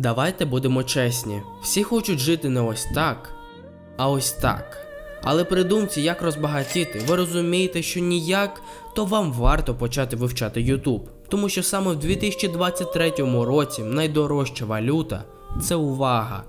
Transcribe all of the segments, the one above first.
Давайте будемо чесні. Всі хочуть жити не ось так, а ось так. Але при думці, як розбагатіти, ви розумієте, що ніяк, то вам варто почати вивчати YouTube. Тому що саме в 2023 році найдорожча валюта це увага.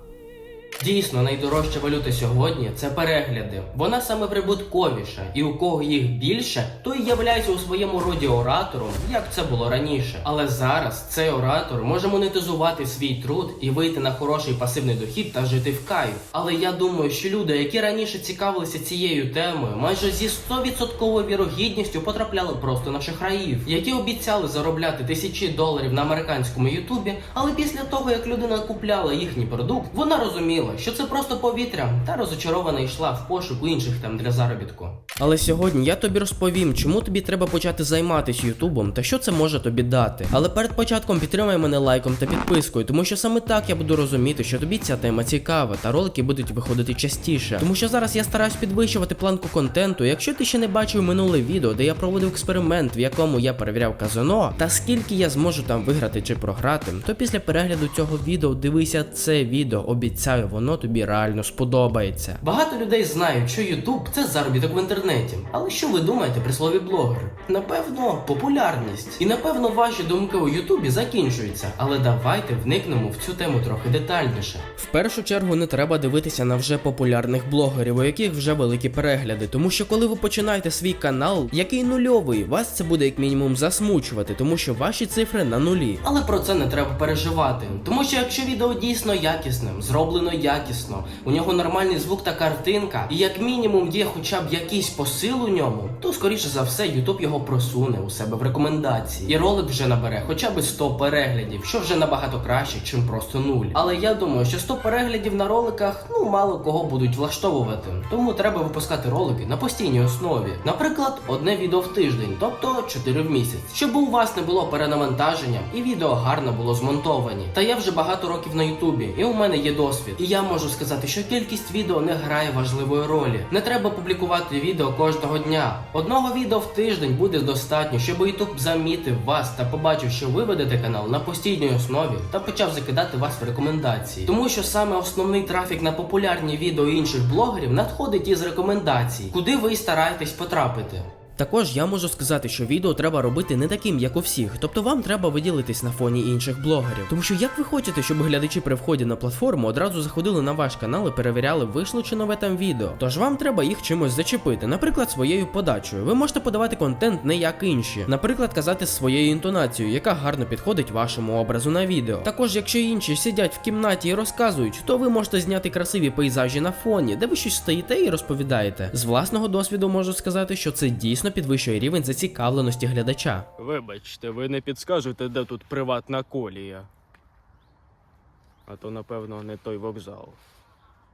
Дійсно, найдорожча валюта сьогодні це перегляди. Вона саме прибутковіша, і у кого їх більше, той являється у своєму роді оратором, як це було раніше. Але зараз цей оратор може монетизувати свій труд і вийти на хороший пасивний дохід та жити в кайф. Але я думаю, що люди, які раніше цікавилися цією темою, майже зі 100% вірогідністю потрапляли просто на шахраїв, які обіцяли заробляти тисячі доларів на американському ютубі, але після того як людина купляла їхній продукт, вона розуміла, що це просто повітря, та розочарована йшла в пошуку інших тем для заробітку. Але сьогодні я тобі розповім, чому тобі треба почати займатися Ютубом та що це може тобі дати. Але перед початком підтримай мене лайком та підпискою, тому що саме так я буду розуміти, що тобі ця тема цікава, та ролики будуть виходити частіше. Тому що зараз я стараюсь підвищувати планку контенту. Якщо ти ще не бачив минуле відео, де я проводив експеримент, в якому я перевіряв казино, та скільки я зможу там виграти чи програти, то після перегляду цього відео дивися це відео, обіцяю, воно тобі реально сподобається. Багато людей знають, що YouTube це заробіток в інтернеті. Але що ви думаєте при слові блогер? Напевно, популярність. І напевно ваші думки у Ютубі закінчуються. Але давайте вникнемо в цю тему трохи детальніше. В першу чергу не треба дивитися на вже популярних блогерів, у яких вже великі перегляди. Тому що коли ви починаєте свій канал, який нульовий, вас це буде як мінімум засмучувати, тому що ваші цифри на нулі. Але про це не треба переживати. Тому що якщо відео дійсно якісним, зроблено якісно, у нього нормальний звук та картинка, і як мінімум є хоча б якийсь посил у ньому, то скоріше за все YouTube його просуне у себе в рекомендації. І ролик вже набере хоча б 100 переглядів, що вже набагато краще, чим просто нуль. Але я думаю, що 100 переглядів на роликах ну мало кого будуть влаштовувати. Тому треба випускати ролики на постійній основі. Наприклад, одне відео в тиждень, тобто 4 в місяць, щоб у вас не було перенавантаження і відео гарно було змонтовані. Та я вже багато років на Ютубі, і у мене є досвід. І я можу сказати, що кількість відео не грає важливої ролі. Не треба публікувати відео кожного дня. Одного відео в тиждень буде достатньо, щоб YouTube замітив вас та побачив, що ви ведете канал на постійній основі та почав закидати вас в рекомендації. Тому що саме основний трафік на популярні відео інших блогерів надходить із рекомендацій, куди ви стараєтесь потрапити. Також я можу сказати, що відео треба робити не таким, як у всіх. Тобто вам треба виділитись на фоні інших блогерів. Тому що як ви хочете, щоб глядачі при вході на платформу одразу заходили на ваш канал і перевіряли, вийшло чи нове там відео. Тож вам треба їх чимось зачепити, наприклад, своєю подачею. Ви можете подавати контент не як інші, наприклад, казати своєю інтонацією, яка гарно підходить вашому образу на відео. Також, якщо інші сидять в кімнаті і розказують, то ви можете зняти красиві пейзажі на фоні, де ви щось стоїте і розповідаєте. З власного досвіду можу сказати, що це дійсно підвищує рівень зацікавленості глядача. Вибачте, ви не підскажете, де тут приватна колія. А то, напевно, не той вокзал.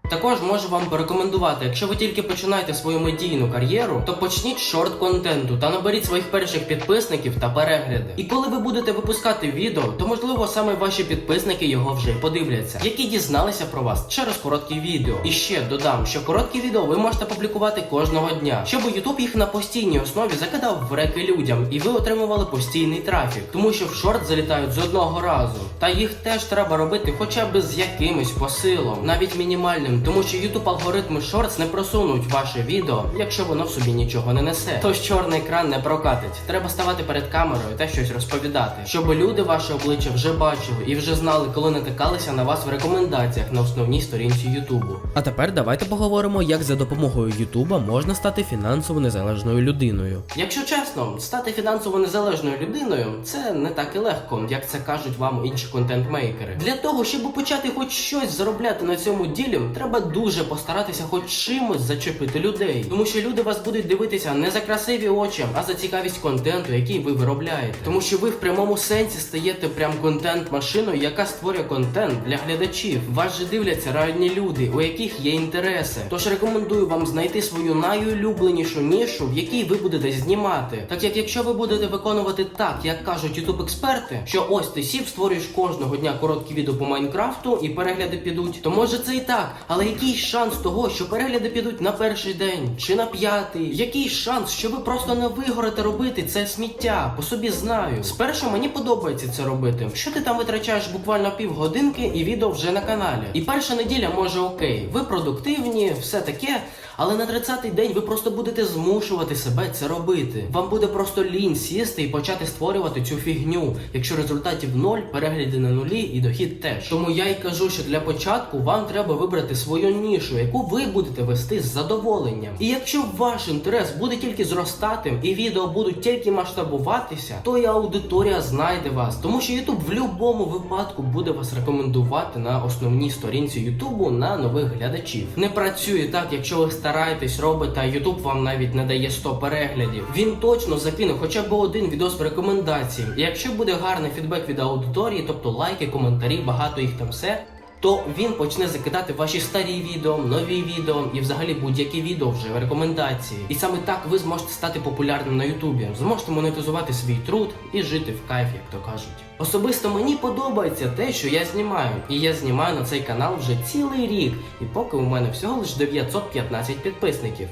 Також можу вам порекомендувати, якщо ви тільки починаєте свою медійну кар'єру, то почніть з шорт-контенту та наберіть своїх перших підписників та перегляди. І коли ви будете випускати відео, то можливо саме ваші підписники його вже подивляться, які дізналися про вас через короткі відео. І ще додам, що короткі відео ви можете публікувати кожного дня, щоб YouTube їх на постійній основі закидав в реки людям, і ви отримували постійний трафік, тому що в шорт залітають з одного разу. Та їх теж треба робити хоча б з якимось посилом, навіть мінімальним, тому що YouTube алгоритми Shorts не просунуть ваше відео, якщо воно в собі нічого не несе. Тож чорний екран не прокатить. Треба ставати перед камерою та щось розповідати, щоб люди ваше обличчя вже бачили і вже знали, коли натикалися на вас в рекомендаціях на основній сторінці Ютубу. А тепер давайте поговоримо, як за допомогою Ютуба можна стати фінансово незалежною людиною. Якщо чесно, стати фінансово незалежною людиною це не так і легко, як це кажуть вам інші контент-мейкери. Для того, щоб почати хоч щось заробляти на цьому ділі, треба дуже постаратися хоч чимось зачепити людей. Тому що люди вас будуть дивитися не за красиві очі, а за цікавість контенту, який ви виробляєте. Тому що ви в прямому сенсі стаєте прям контент-машиною, яка створює контент для глядачів. Вас же дивляться реальні люди, у яких є інтереси. Тож рекомендую вам знайти свою найулюбленішу нішу, в якій ви будете знімати. Так як якщо ви будете виконувати так, як кажуть ютуб експерти, що ось ти сів, створюєш кожного дня короткі відео по Майнкрафту і перегляди підуть, то може це і так, Але який шанс того, що перегляди підуть на перший день чи на п'ятий? Який шанс, що ви просто не вигорите робити це сміття? По собі знаю. Спершу мені подобається це робити. Що ти там витрачаєш буквально півгодинки і відео вже на каналі? І перша неділя може окей, ви продуктивні, все таке. Але на 30-й день ви просто будете змушувати себе це робити. Вам буде просто лінь сісти і почати створювати цю фігню, якщо результатів ноль, перегляди на нулі і дохід теж. Тому я й кажу, що для початку вам треба вибрати свою нішу, яку ви будете вести з задоволенням. І якщо ваш інтерес буде тільки зростати і відео будуть тільки масштабуватися, то і аудиторія знайде вас, тому що YouTube в будь-якому випадку буде вас рекомендувати на основній сторінці YouTube на нових глядачів. Не працює так, якщо ви стараєтесь робите, а Ютуб вам навіть не дає 100 переглядів. Він точно закине хоча б один відос в рекомендації. Якщо буде гарний фідбек від аудиторії, тобто лайки, коментарі, багато їх там все. То він почне закидати ваші старі відео, нові відео і взагалі будь-які відео вже в рекомендації. І саме так ви зможете стати популярним на Ютубі, зможете монетизувати свій труд і жити в кайф, як то кажуть. Особисто мені подобається те, що я знімаю, і я знімаю на цей канал вже цілий рік, і поки у мене всього лише 915 підписників.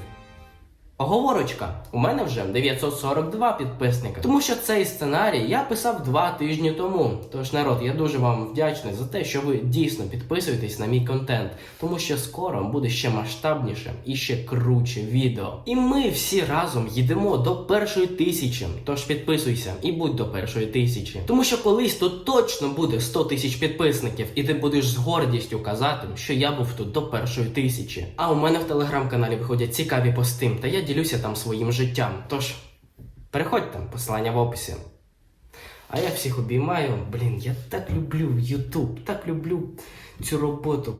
Оговорочка, у мене вже 942 підписника. Тому що цей сценарій я писав два тижні тому. Тож, народ, я дуже вам вдячний за те, що ви дійсно підписуєтесь на мій контент, тому що скоро буде ще масштабніше і ще круче відео. І ми всі разом їдемо до першої тисячі. Тож підписуйся і будь до першої тисячі. Тому що колись тут точно буде 100 тисяч підписників, і ти будеш з гордістю казати, що я був тут до першої тисячі. А у мене в телеграм-каналі виходять цікаві пости, та я ділюся там своїм життям. Тож переходь там, посилання в описі. А я всіх обіймаю. Блін, я так люблю YouTube, так люблю цю роботу.